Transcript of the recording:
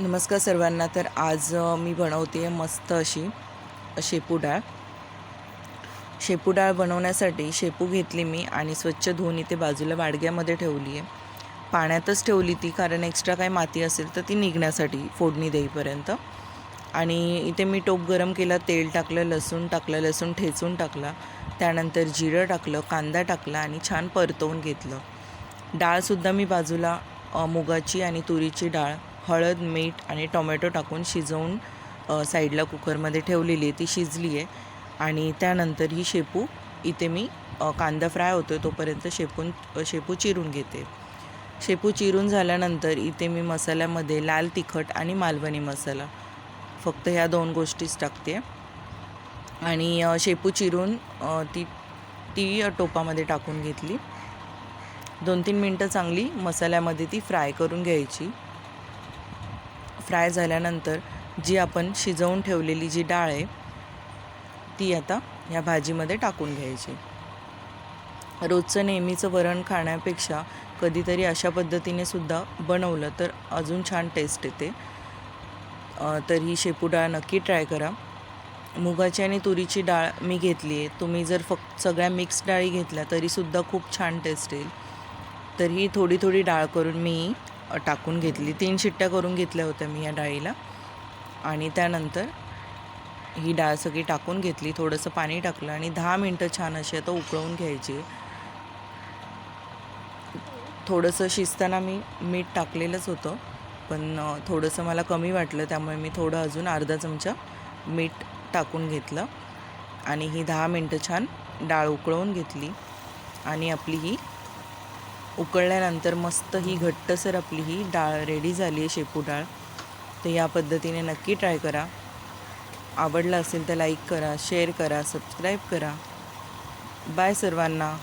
नमस्कार सर्वांना. तर आज मी बनवते आहे मस्त अशी शेपू डाळ. शेपू डाळ बनवण्यासाठी शेपू घेतली मी आणि स्वच्छ धुवून इथे बाजूला वाडग्यामध्ये ठेवली आहे. पाण्यातच ठेवली ती कारण एक्स्ट्रा काही माती असेल तर ती निघण्यासाठी फोडणी देईपर्यंत. आणि इथे मी टोप गरम केला तेल टाकलं लसूण टाकलं लसूण ठेचून टाकला. त्यानंतर जिरं टाकलं कांदा टाकला आणि छान परतवून घेतलं. डाळसुद्धा मी बाजूला मुगाची आणि तुरीची डाळ हळद मीठ आणि टोमॅटो टाकून शिजवून साईडला कुकरमध्ये ठेवलेली आहे ती शिजली आहे. आणि त्यानंतर ही शेपू इथे मी कांदा फ्राय होतो तोपर्यंत शेपून शेपू चिरून घेते. शेपू चिरून झाल्यानंतर इथे मी मसाल्यामध्ये लाल तिखट आणि मालवणी मसाला फक्त ह्या दोन गोष्टीच टाकते. आणि शेपू चिरून ती ती टोपामध्ये टाकून घेतली. दोन तीन मिनटं चांगली मसाल्यामध्ये ती फ्राय करून घ्यायची. फ्राय झाल्यानंतर जी आपण शिजवून ठेवलेली जी डाळ आहे ती आता ह्या भाजीमध्ये टाकून घ्यायची. रोजचं नेहमीचं वरण खाण्यापेक्षा कधीतरी अशा पद्धतीने सुद्धा बनवलं तर अजून छान टेस्ट येते. तर ही शेपू डाळ नक्की ट्राय करा. मुगाची आणि तुरीची डाळ मी घेतली आहे. तुम्ही जर फक्त सगळ्या मिक्स डाळी घेतल्या तरीसुद्धा खूप छान टेस्ट येईल. तर ही थोडी थोडी डाळ करून मी टाकून घेतली. तीन शिट्ट्या करून घेतल्या होत्या मी या डाळीला. आणि त्यानंतर ही डाळ सगळी टाकून घेतली. थोडंसं पाणी टाकलं आणि दहा मिनटं छान अशी आता उकळवून घ्यायची. थोडंसं शिजताना मी मीठ टाकलेलंच होतं. पण थोडंसं मला कमी वाटलं. त्यामुळे मी थोडं अजून अर्धा चमचा मीठ टाकून घेतलं. आणि ही दहा मिनटं छान डाळ उकळवून घेतली. आणि आपली ही उकळल्यानंतर मस्त ही घट्टसर आपली ही डाळ रेडी झाली आहे शेपू डाळ. तर या पद्धतीने नक्की ट्राय करा. आवडलं असेल तर लाईक करा शेअर करा सबस्क्राईब करा. बाय सर्वांना.